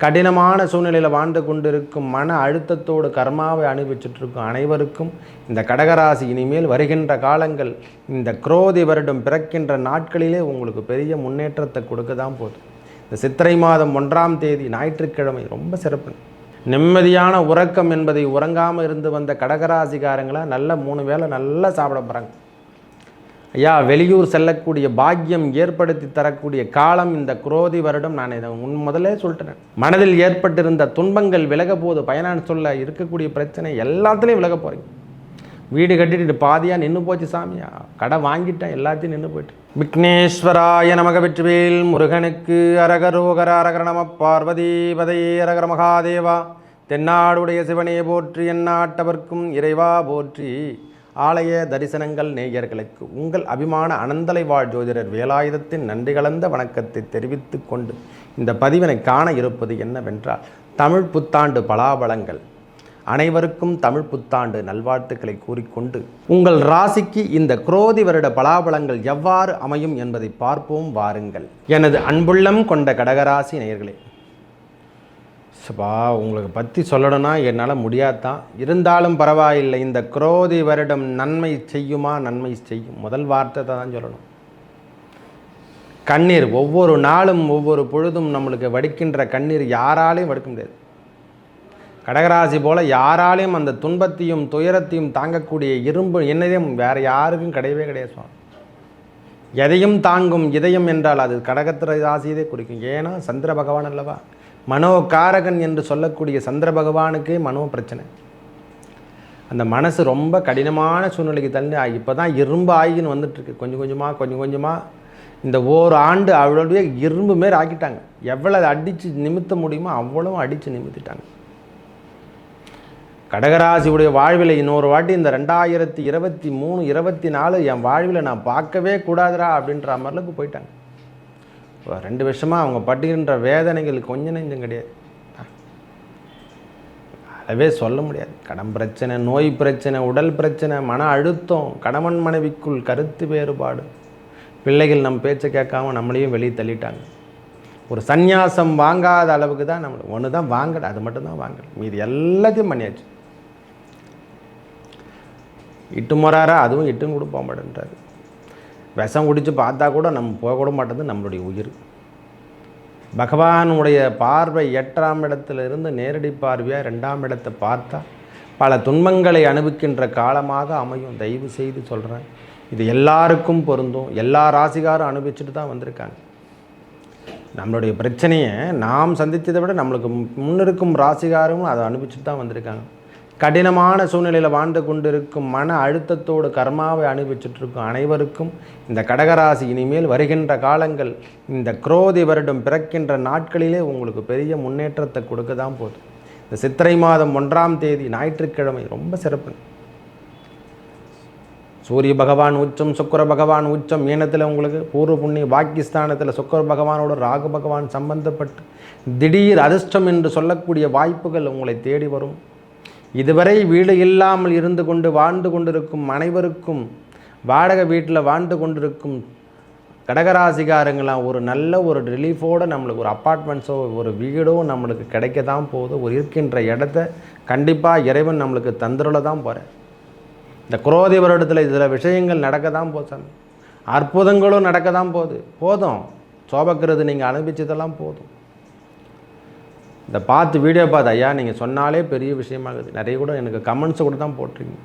கடினமான சூழ்நிலையில் வாழ்ந்து கொண்டிருக்கும் மன அழுத்தத்தோடு கர்மாவை அனுபவிச்சுட்டு இருக்கும் அனைவருக்கும் இந்த கடகராசி இனிமேல் வருகின்ற காலங்கள் இந்த குரோதி வருடம் பிறக்கின்ற நாட்களிலே உங்களுக்கு பெரிய முன்னேற்றத்தை கொடுக்க தான் போதும் இந்த சித்திரை மாதம் ஒன்றாம் தேதி ஞாயிற்றுக்கிழமை ரொம்ப சிறப்பு. நிம்மதியான உறக்கம் என்பதை உறங்காமல் இருந்து வந்த கடகராசிக்காரங்களாக நல்ல மூணு வேளை நல்லா சாப்பிட போகிறாங்க ஐயா வெளியூர் செல்லக்கூடிய பாக்கியம் ஏற்படுத்தி தரக்கூடிய காலம் இந்த குரோதி வருடம். நான் இதை முன் முதலே சொல்லிட்டேன். மனதில் ஏற்பட்டிருந்த துன்பங்கள் விலக போது பயனான்னு சொல்ல இருக்கக்கூடிய பிரச்சனை எல்லாத்துலேயும் விலக போகிறீங்க வீடு கட்டிட்டு பாதியாக நின்று போச்சு சாமியா? கடை வாங்கிட்டேன் எல்லாத்தையும் நின்று போயிட்டு. விக்னேஸ்வராய நமக வெற்றிவேல் முருகனுக்கு அரகரோகர அரகர நம பார்வதி அரகர மகாதேவா. தென்னாடுடைய சிவனே போற்றி எந்நாட்டவர்க்கும் இறைவா போற்றி. ஆலய தரிசனங்கள் நேயர்களுக்கு உங்கள் அபிமான அனந்தலை வாழ் ஜோதிடர் வேலாயுதத்தின் நன்றி கலந்த வணக்கத்தை தெரிவித்து கொண்டு இந்த பதிவினை காண இருப்பது என்னவென்றால் தமிழ் புத்தாண்டு பலாபலங்கள். அனைவருக்கும் தமிழ் புத்தாண்டு நல்வாழ்த்துக்களை கூறிக்கொண்டு உங்கள் ராசிக்கு இந்த குரோதி வருட பலாபலங்கள் எவ்வாறு அமையும் என்பதை பார்ப்போம் வாருங்கள். எனது அன்புள்ளம் கொண்ட கடகராசி நேயர்களே சபா உங்களுக்கு பற்றி சொல்லணும்னா என்னால் முடியாதான் இருந்தாலும் பரவாயில்லை இந்த குரோதி வருடம் நன்மை செய்யுமா? நன்மை செய்யும். முதல் வார்த்தை தான் சொல்லணும். கண்ணீர் ஒவ்வொரு நாளும் ஒவ்வொரு பொழுதும் நம்மளுக்கு வடிக்கின்ற கண்ணீர் யாராலையும் வடிக்க முடியாது. கடகராசி போல் யாராலையும் அந்த துன்பத்தையும் துயரத்தையும் தாங்கக்கூடிய இரும்பு என்னதையும் வேறு யாருக்கும் கிடையவே கிடையாது சுவாமி. எதையும் தாங்கும் இதயம் என்றால் அது கடகத்திர ராசியதே குறிக்கும். ஏன்னா சந்திர பகவான் அல்லவா? மனோகாரகன் என்று சொல்லக்கூடிய சந்திர பகவானுக்கே மனோ பிரச்சனை. அந்த மனசு ரொம்ப கடினமான சூழ்நிலைக்கு தள்ளி இப்போ தான் இரும்பு ஆகின்னு வந்துட்டுருக்கு. கொஞ்சம் கொஞ்சமாக கொஞ்சம் கொஞ்சமாக இந்த ஓர் ஆண்டு அவளுடைய இரும்பு மாரி ஆக்கிட்டாங்க. எவ்வளோ அடித்து நிமித்த முடியுமோ அவ்வளவும் அடித்து நிமித்திட்டாங்க. கடகராசியுடைய வாழ்வில் இன்னொரு வாட்டி இந்த ரெண்டாயிரத்தி இருபத்தி மூணு இருபத்தி நாலு என் வாழ்வில் நான் பார்க்கவே கூடாதுடா அப்படின்ற மாதிரிலுக்கு போயிட்டாங்க. ரெண்டு வருஷமாக அவங்க பட்டுகின்ற வேதனைகள் கொஞ்சம் நெஞ்சம் கிடையாது. அளவே சொல்ல முடியாது. கடன் பிரச்சனை நோய் பிரச்சனை உடல் பிரச்சனை மன அழுத்தம் கணவன் மனைவிக்குள் கருத்து வேறுபாடு. பிள்ளைகள் நம் பேச்சை கேட்காம நம்மளையும் வெளியே தள்ளிட்டாங்க. ஒரு சந்நியாசம் வாங்காத அளவுக்கு தான் நம்ம ஒன்று தான் வாங்கல அது மட்டும்தான் வாங்கல. மீதி எல்லாத்தையும் பண்ணியாச்சு. இட்டு முறாரா அதுவும் இட்டும் கூட போக மாட்டேன்றாரு. விஷம் குடித்து பார்த்தா கூட நம்ம போகக்கூட கூட மாட்டேது நம்மளுடைய உயிர். பகவானுடைய பார்வை எட்டாம் இடத்துல இருந்து நேரடி பார்வையாக ரெண்டாம் இடத்தை பார்த்தா பல துன்பங்களை அனுபவிக்கின்ற காலமாக அமையும் தயவு செய்து சொல்கிறேன் இது எல்லாருக்கும் பொருந்தும். எல்லா ராசிகாரும் அனுபவிச்சுட்டு தான் வந்திருக்காங்க. நம்மளுடைய பிரச்சனையை நாம் சந்தித்ததை விட நம்மளுக்கு முன்னிருக்கும் ராசிகாரும் அதை அனுபவிச்சுட்டு தான் வந்திருக்காங்க. கடினமான சூழ்நிலையில் வாழ்ந்து கொண்டிருக்கும் மன அழுத்தத்தோடு கர்மாவை அனுபவிச்சுட்டு இருக்கும் அனைவருக்கும் இந்த கடகராசி இனிமேல் வருகின்ற காலங்கள் இந்த குரோதி வருடம் பிறக்கின்ற நாட்களிலே உங்களுக்கு பெரிய முன்னேற்றத்தை கொடுக்க தான் போதும் இந்த சித்திரை மாதம் ஒன்றாம் தேதி ஞாயிற்றுக்கிழமை ரொம்ப சிறப்பு. சூரிய பகவான் உச்சம் சுக்கர பகவான் உச்சம் ஏனத்தில் உங்களுக்கு பூர்வ புண்ணிய பாக்கிஸ்தானத்தில் சுக்கர பகவானோட ராகு பகவான் சம்பந்தப்பட்டு திடீர் அதிர்ஷ்டம் என்று சொல்லக்கூடிய வாய்ப்புகள் உங்களை தேடி வரும். இதுவரை வீடு இல்லாமல் இருந்து கொண்டு வாழ்ந்து கொண்டிருக்கும் அனைவருக்கும் வாடகை வீட்டில் வாழ்ந்து கொண்டிருக்கும் கடகராசிகாரங்களாம் ஒரு நல்ல ஒரு ரிலீஃபோடு நம்மளுக்கு ஒரு அப்பார்ட்மெண்ட்ஸோ ஒரு வீடோ நம்மளுக்கு கிடைக்க தான் போகுது. ஒரு இருக்கின்ற இடத்த கண்டிப்பாக இறைவன் நம்மளுக்கு தந்துருள தான் போகிறேன் இந்த குரோதி வருடத்தில் இதில் விஷயங்கள் நடக்க தான் போதும் அற்புதங்களும் நடக்க தான் போகுது. போதும். சோபக்கிறது நீங்கள் அனுபவிச்சதெல்லாம் போதும். இந்த பார்த்து வீடியோ பார்த்து ஐயா நீங்கள் சொன்னாலே பெரிய விஷயமாகுது. நிறைய கூட எனக்கு கமெண்ட்ஸை கூட தான் போட்டிருங்க.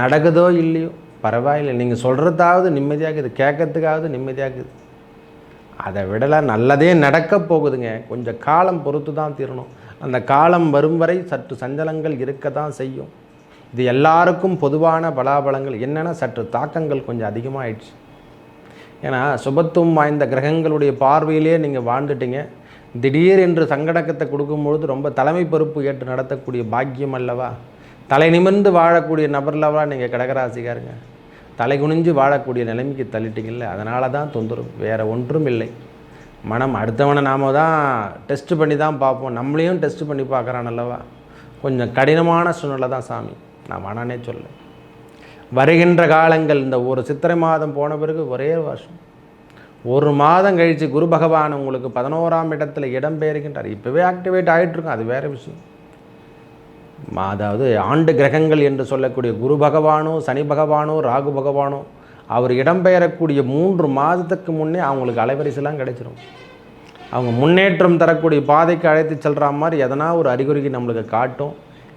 நடக்குதோ இல்லையோ பரவாயில்லை. நீங்கள் சொல்கிறதாவது நிம்மதியாகுது கேட்கறதுக்காவது நிம்மதியாகுது. அதை விடலை நல்லதே நடக்க போகுதுங்க. கொஞ்சம் காலம் பொறுத்து தான் தீரணும். அந்த காலம் வரும் வரை சற்று சஞ்சலங்கள் இருக்க தான் செய்யும். இது எல்லாருக்கும் பொதுவான பலாபலங்கள். என்னென்னா சற்று தாக்கங்கள் கொஞ்சம் அதிகமாகிடுச்சு ஏன்னா சுபத்துவம் வாய்ந்த கிரகங்களுடைய பார்வையிலே நீங்கள் வாழ்ந்துட்டீங்க. திடீர் என்று சங்கடக்கத்தை கொடுக்கும்பொழுது ரொம்ப தலைமை பொறுப்பு ஏற்று நடத்தக்கூடிய பாக்கியம் அல்லவா? தலை நிமிர்ந்து வாழக்கூடிய நபர்லவா நீங்கள் கடகராசிக்காருங்க? தலை குனிஞ்சு வாழக்கூடிய நிலைமைக்கு தள்ளிட்டீங்கல்ல அதனால தான் தொந்தரவு. வேறு ஒன்றும் இல்லை. மனம் அடுத்தவனை நாம் தான் டெஸ்ட்டு பண்ணி தான் பார்ப்போம். நம்மளையும் டெஸ்ட்டு பண்ணி பார்க்குறான் அல்லவா? கொஞ்சம் கடினமான சூழ்நிலை தான் சாமி. நான் வேணானே சொல்ல வருகின்ற காலங்கள் இந்த ஒரு சித்திரை மாதம் போன பிறகு ஒரே வருஷம். ஒரு மாதம் கழித்து குரு பகவான் உங்களுக்கு பதினோராம் இடத்துல இடம்பெயர்கின்றார் இப்போவே ஆக்டிவேட் ஆகிட்டுருக்கும் அது வேறு விஷயம். அதாவது ஆண்டு கிரகங்கள் என்று சொல்லக்கூடிய குரு பகவானோ சனி பகவானோ ராகு பகவானோ அவர் இடம்பெயரக்கூடிய மூன்று மாதத்துக்கு முன்னே அவங்களுக்கு அலைவரிசைலாம் கிடைச்சிரும். அவங்க முன்னேற்றம் தரக்கூடிய பாதைக்கு அழைத்து செல்கிற மாதிரி எதனா ஒரு அறிகுறிக்கு நம்மளுக்கு காட்டும்.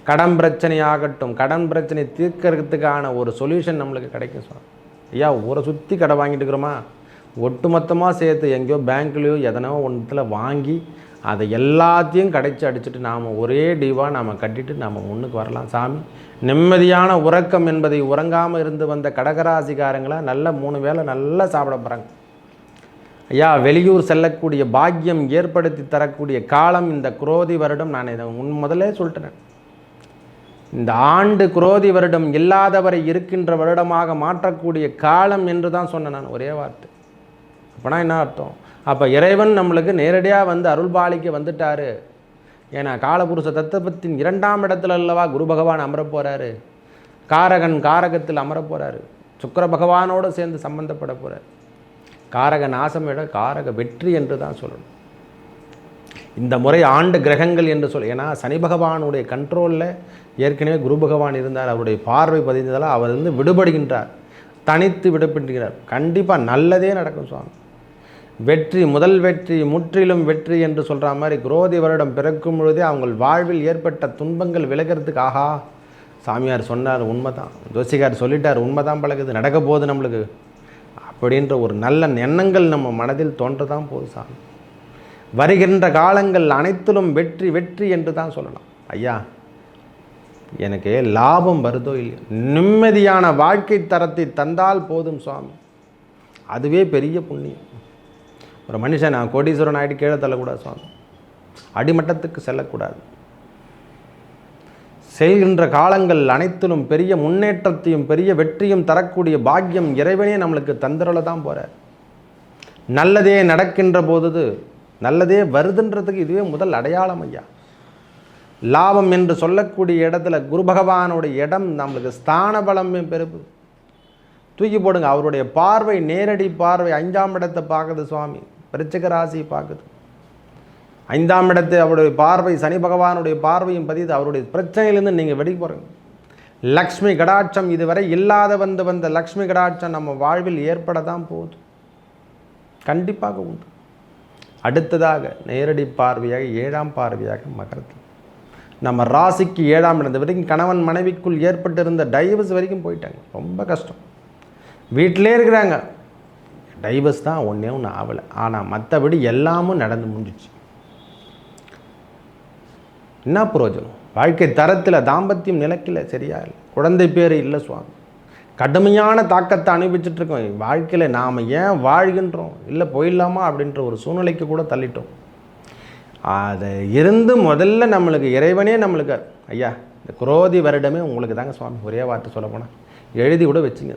கடன் பிரச்சனை ஆகட்டும். கடன் பிரச்சனை தீர்க்கறதுக்கான ஒரு சொல்யூஷன் நம்மளுக்கு கிடைக்கும் சார் ஐயா ஊரை சுற்றி கடை வாங்கிட்டு இருக்கிறோமா? ஒட்டுமொத்தமாக சேர்த்து எங்கேயோ பேங்க்லேயோ எதனோ ஒன்றத்தில் வாங்கி அதை எல்லாத்தையும் கடைச்சி அடிச்சுட்டு நாம் ஒரே டிவாக நாம் கட்டிட்டு நாம் முன்னுக்கு வரலாம். சாமி நிம்மதியான உறக்கம் என்பதை உறங்காமல் இருந்து வந்த கடகராசிக்காரங்களா நல்ல மூணு வேளை நல்லா சாப்பிட போகிறாங்க ஐயா வெளியூர் செல்லக்கூடிய பாக்கியம் ஏற்படுத்தி தரக்கூடிய காலம் இந்த குரோதி வருடம். நான் இதை முன் முதலே சொல்லிட்டேன். இந்த ஆண்டு குரோதி வருடம் இல்லாதவரை இருக்கின்ற வருடமாக மாற்றக்கூடிய காலம் என்று தான் சொன்னேன் நான் ஒரே வார்த்தை. அப்போனா என்ன அர்த்தம்? அப்போ இறைவன் நம்மளுக்கு நேரடியாக வந்து அருள்பாலிக்க வந்துட்டார். ஏன்னா காலபுருஷ தத்துவத்தின் இரண்டாம் இடத்துல அல்லவா குரு பகவான் அமரப் போகிறாரு காரகன் காரகத்தில் அமரப் போகிறாரு பகவானோடு சேர்ந்து சம்பந்தப்பட போகிறார் காரக நாசம் விட காரக வெற்றி என்று தான் சொல்லணும். இந்த முறை ஆண்டு கிரகங்கள் என்று சொல் ஏன்னா சனி பகவானுடைய கண்ட்ரோலில் ஏற்கனவே குரு பகவான் இருந்தார். அவருடைய பார்வை பதிந்ததால் அவர் வந்து விடுபடுகின்றார். தனித்து விடுபடுகிறார் கண்டிப்பாக நல்லதே நடக்கும் சுவாமி. வெற்றி முதல் வெற்றி முற்றிலும் வெற்றி என்று சொல்கிற மாதிரி குரோதி வருடம் பிறக்கும் பொழுதே அவங்க வாழ்வில் ஏற்பட்ட துன்பங்கள் விலகிறதுக்கு ஆஹா சாமியார் சொன்னார் உண்மைதான். ஜோசிகார் சொல்லிட்டார் உண்மைதான் பழகுது நடக்க போகுது நம்மளுக்கு. அப்படின்ற ஒரு நல்ல எண்ணங்கள் நம்ம மனதில் தோன்றதான் போகுது சாமி. வருகின்ற காலங்கள் அனைத்திலும் வெற்றி வெற்றி என்று தான் சொல்லலாம். ஐயா எனக்கு லாபம் வருதோ இல்லையோ? நிம்மதியான வாழ்க்கை தரத்தை தந்தால் போதும் சுவாமி அதுவே பெரிய புண்ணியம். ஒரு மனுஷன் நான் கோடீஸ்வரன் ஆகிட்டு கீழே தள்ளக்கூடாது சுவாமி. அடிமட்டத்துக்கு செல்லக்கூடாது. செல்கின்ற காலங்கள் அனைத்திலும் பெரிய முன்னேற்றத்தையும் பெரிய வெற்றியும் தரக்கூடிய பாக்கியம் இறைவனே நம்மளுக்கு தந்திரல தான் போகிறார் நல்லதே நடக்கின்ற போது நல்லதே வருதுன்றதுக்கு இதுவே முதல் அடையாளம் ஐயா. லாபம் என்று சொல்லக்கூடிய இடத்துல குரு பகவானுடைய இடம் நம்மளுக்கு ஸ்தான பலமே பெருப்பு தூக்கி போடுங்க அவருடைய பார்வை நேரடி பார்வை அஞ்சாம் இடத்தை பார்க்குது சுவாமி. விருச்சிக ராசி பார்க்குது. ஐந்தாம் இடத்து அவருடைய பார்வை சனி பகவானுடைய பார்வையும் பதிது அவருடைய பிரச்சனையிலேருந்து நீங்கள் வெடிக்க போகிறீங்க லக்ஷ்மி கடாட்சம் இதுவரை இல்லாத வந்து வந்த லக்ஷ்மி கடாட்சம் நம்ம வாழ்வில் ஏற்பட தான் போகுது. கண்டிப்பாக உண்டு. அடுத்ததாக நேரடி பார்வையாக ஏழாம் பார்வையாக மகரத்தில். நம்ம ராசிக்கு ஏழாம் இடம். வரைக்கும் கணவன் மனைவிக்குள் ஏற்பட்டிருந்த டைவர்ஸ் வரைக்கும் போயிட்டாங்க. ரொம்ப கஷ்டம். வீட்டிலே இருக்கிறாங்க. டைவர்ஸ் தான் ஒன்றே ஒன்று ஆகலை. ஆனால் மற்றபடி எல்லாமும் நடந்து முடிஞ்சிச்சு. என்ன பிரயோஜனம் வாழ்க்கை தரத்தில் தாம்பத்தியம் நிலைக்கல சரியா? இல்லை குழந்தை பேர் இல்லை சுவாமி. கடுமையான தாக்கத்தை அனுபவிச்சிட்டுருக்கோம் வாழ்க்கையில் நாம் ஏன் வாழ்கின்றோம்? இல்லை போயிடலாமா அப்படின்ற ஒரு சூழ்நிலைக்கு கூட தள்ளிட்டோம். அதை இருந்து முதல்ல நம்மளுக்கு இறைவனே நம்மளுக்கு ஐயா இந்த குரோதி வருடமே உங்களுக்கு தாங்க சுவாமி. ஒரே வார்த்தை சொல்ல போனால் எழுதி கூட வச்சுங்க.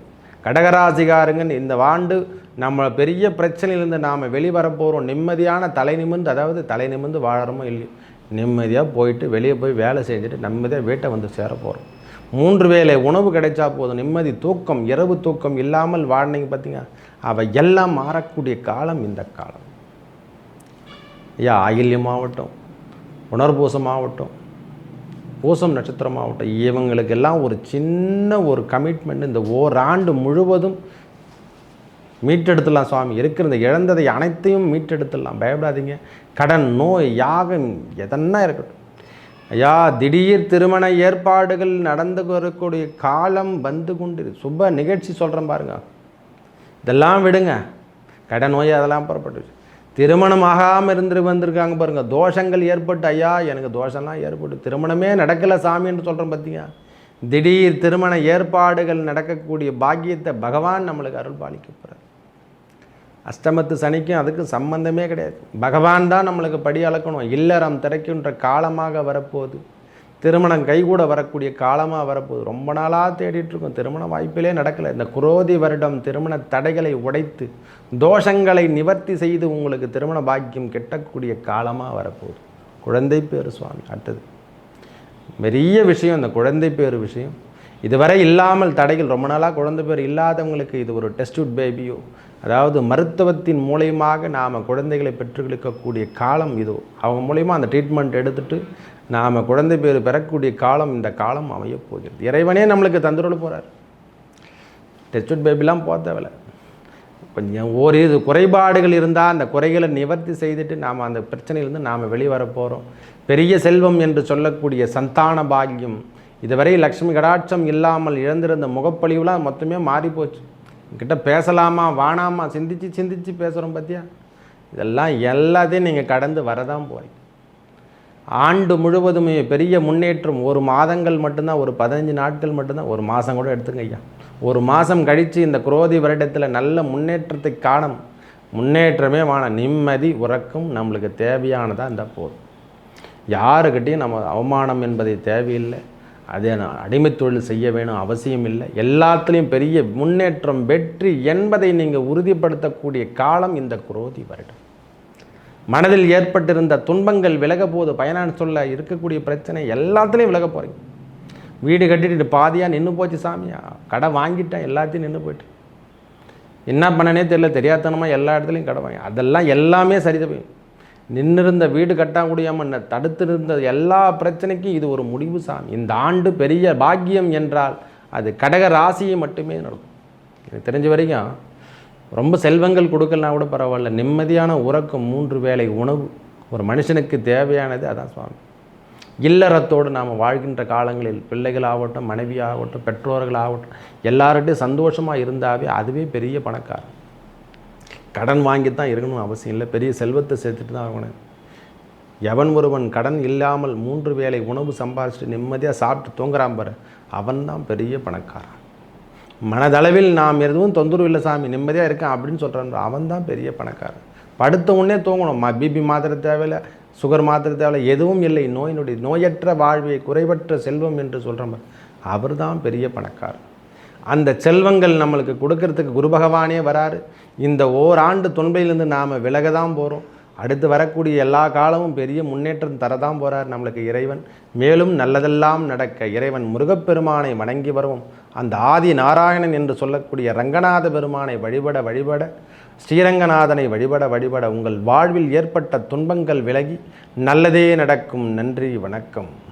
கடகராசிகாரங்கன் இந்த ஆண்டு நம்ம பெரிய பிரச்சனையிலேருந்து நாம் வெளிவர போகிறோம் நிம்மதியான தலை நிமிர்ந்து அதாவது தலை நிமிர்ந்து வாழறோமோ இல்லையோ நிம்மதியாக போயிட்டு வெளியே போய் வேலை செஞ்சுட்டு நிம்மதியாக வீட்டை வந்து சேர போகிறோம் மூன்று வேளை உணவு கிடைச்சா போதும். நிம்மதி தூக்கம் இரவு தூக்கம் இல்லாமல் வாழ்னீங்க பார்த்தீங்க அவை எல்லாம் மாறக்கூடிய காலம் இந்த காலம். ஐயா ஆயில்யமாகட்டும் உணர்பூசமாகட்டும் பூசம் நட்சத்திரமாகட்டும் இவங்களுக்கெல்லாம் ஒரு சின்ன ஒரு கமிட்மெண்ட் இந்த ஓராண்டு முழுவதும் மீட்டெடுத்துடலாம் சுவாமி. இருக்கிற இந்த இழந்ததை அனைத்தையும் மீட்டெடுத்துடலாம். பயப்படாதீங்க. கடன் நோய் யாகம் எதன்னா இருக்கட்டும். ஐயா திடீர் திருமண ஏற்பாடுகள் நடந்து வரக்கூடிய காலம் வந்து கொண்டு சுப நிகழ்ச்சி சொல்கிறேன் பாருங்க. இதெல்லாம் விடுங்க. கடன் நோய் அதெல்லாம் புறப்பட்டு திருமணம் ஆகாமல் இருந்து வந்திருக்காங்க பாருங்கள் தோஷங்கள் ஏற்பட்டு ஐயா எனக்கு தோஷம்லாம் ஏற்பட்டு திருமணமே நடக்கலை சாமின்னு சொல்கிறோம் பார்த்தீங்க திடீர் திருமண ஏற்பாடுகள் நடக்கக்கூடிய பாக்கியத்தை பகவான் நம்மளுக்கு அருள் பாலிக்க போகிறார் அஷ்டமத்து சனிக்கும் அதுக்கு சம்பந்தமே கிடையாது. பகவான் தான் நம்மளுக்கு படி அளக்கணும். இல்லறம் திறக்கின்ற காலமாக வரப்போகுது. திருமணம் கைகூட வரக்கூடிய காலமாக வரப்போகுது. ரொம்ப நாளாக தேடிட்டுருக்கோம். திருமண வாய்ப்பிலே நடக்கலை. இந்த குரோதி வருடம் திருமண தடைகளை உடைத்து தோஷங்களை நிவர்த்தி செய்து உங்களுக்கு திருமண பாக்கியம் கெட்டக்கூடிய காலமாக வரப்போகுது. குழந்தை பேர் சுவாமி அடுத்தது. பெரிய விஷயம் இந்த குழந்தை பேர் விஷயம். இதுவரை இல்லாமல் தடைகள் ரொம்ப நாளாக குழந்தை பேர் இல்லாதவங்களுக்கு இது ஒரு டெஸ்டியூட் பேபியோ அதாவது மருத்துவத்தின் மூலயமாக நாம் குழந்தைகளை பெற்றுக்கொடுக்கக்கூடிய காலம் இதோ. அவங்க மூலயமா அந்த ட்ரீட்மெண்ட் எடுத்துகிட்டு நாம் குழந்தை பேர் பெறக்கூடிய காலம் இந்த காலம் அமையப்போகிறது இறைவனே நம்மளுக்கு தந்துருள போகிறார் டெஸ்ட் பேபிலாம் போக தேவையில்ல. கொஞ்சம் ஓரிரு குறைபாடுகள் இருந்தால் அந்த குறைகளை நிவர்த்தி செய்துட்டு நாம் அந்த பிரச்சனையிலேருந்து நாம் வெளிவர போகிறோம் பெரிய செல்வம் என்று சொல்லக்கூடிய சந்தான பாக்கியம். இதுவரை லக்ஷ்மி கடாட்சம் இல்லாமல் இழந்திருந்த முகப்பழிவுலாம் மொத்தமே மாறிப்போச்சு கிட்ட பேசலாமா வானாமா சிந்திச்சு சிந்திச்சு பேசுகிறோம் பார்த்தியா இதெல்லாம் எல்லாத்தையும் நீங்கள் கடந்து வரதான் போகிறீங்க ஆண்டு முழுவதுமே பெரிய முன்னேற்றம் ஒரு மாதங்கள் மட்டும்தான் ஒரு பதினஞ்சு நாட்கள் மட்டும்தான் ஒரு மாதம் கூட எடுத்துங்க ஐயா. ஒரு மாதம் கழித்து இந்த குரோதி வருடத்தில் நல்ல முன்னேற்றத்தை காணும். முன்னேற்றமே வான நிம்மதி உறக்கம் நம்மளுக்கு தேவையானதாக இருந்தால் போதும். யாருக்கிட்டையும் நம்ம அவமானம் என்பதை தேவையில்லை. அதே நான் தொழில் செய்ய வேணும் அவசியம் இல்லை. எல்லாத்துலேயும் பெரிய முன்னேற்றம் வெற்றி என்பதை நீங்கள் உறுதிப்படுத்தக்கூடிய காலம் இந்த குரோதி வருடம். மனதில் ஏற்பட்டிருந்த துன்பங்கள் விலக போது பயனான்னு சொல்ல இருக்கக்கூடிய பிரச்சனை எல்லாத்துலேயும் விலக போகிறீங்க வீடு கட்டிட்டு பாதியாக நின்று போச்சு சாமியா? கடை வாங்கிட்டேன் எல்லாத்தையும் நின்று போயிட்டு. என்ன பண்ணனே தெரியல தெரியாதனமாக எல்லா இடத்துலையும் கடை வாங்கி அதெல்லாம் எல்லாமே சரி போய் நின்னிருந்த வீடு கட்ட முடியாமல் தடுத்திருந்த எல்லா பிரச்சனைக்கும் இது ஒரு முடிவு சாமி. இந்த ஆண்டு பெரிய பாக்கியம் என்றால் அது கடக ராசியை மட்டுமே நடக்கும். எனக்கு தெரிஞ்ச வரைக்கும் ரொம்ப செல்வங்கள் கொடுக்கலாம் கூட பரவாயில்ல. நிம்மதியான உறக்கம் மூன்று வேளை உணவு. ஒரு மனுஷனுக்கு தேவையானது அதான் சுவாமி. இல்லறத்தோடு நாம் வாழ்கின்ற காலங்களில் பிள்ளைகளாகட்டும் மனைவியாகட்டும் பெற்றோர்களாகட்டும் எல்லார்கிட்டையும் சந்தோஷமாக இருந்தாவே அதுவே பெரிய பணக்காரன். கடன் வாங்கி தான் இருக்கணும் அவசியம் இல்லை. பெரிய செல்வத்தை சேர்த்துட்டு தான் ஆகணும். எவன் ஒருவன் கடன் இல்லாமல் மூன்று வேளை உணவு சம்பாதிச்சுட்டு நிம்மதியாக சாப்பிட்டு தூங்குறான் பாரு. அவன் தான் பெரிய பணக்காரன். மனதளவில் நாம் எதுவும் தொந்தரவு இல்லை சாமி நிம்மதியாக இருக்கேன் அப்படின்னு சொல்கிறான் அவன் தான் பெரிய பணக்காரன். படுத்த உடனே தூங்கணும். ம பிபி மாத்திரை தேவையில்லை சுகர் மாத்திரை தேவையில்லை எதுவும் இல்லை. நோயினுடைய நோயற்ற வாழ்வை குறைவற்ற செல்வம் என்று சொல்கிறோம் அவர் தான் பெரிய பணக்காரர் அந்த செல்வங்கள் நம்மளுக்கு கொடுக்கறதுக்கு குரு பகவானே வராரு. இந்த ஓராண்டு தொன்பையிலேருந்து நாம் விலக தான் போகிறோம் அடுத்து வரக்கூடிய எல்லா காலமும் பெரிய முன்னேற்றம் தரதான் போகிறார் நம்மளுக்கு இறைவன். மேலும் நல்லதெல்லாம் நடக்க இறைவன் முருகப்பெருமானை வணங்கி வருவோம். அந்த ஆதி நாராயணன் என்று சொல்லக்கூடிய ரங்கநாத பெருமானை வழிபட வழிபட ஸ்ரீரங்கநாதனை வழிபட வழிபட உங்கள் வாழ்வில் ஏற்பட்ட துன்பங்கள் விலகி நல்லதே நடக்கும். நன்றி வணக்கம்.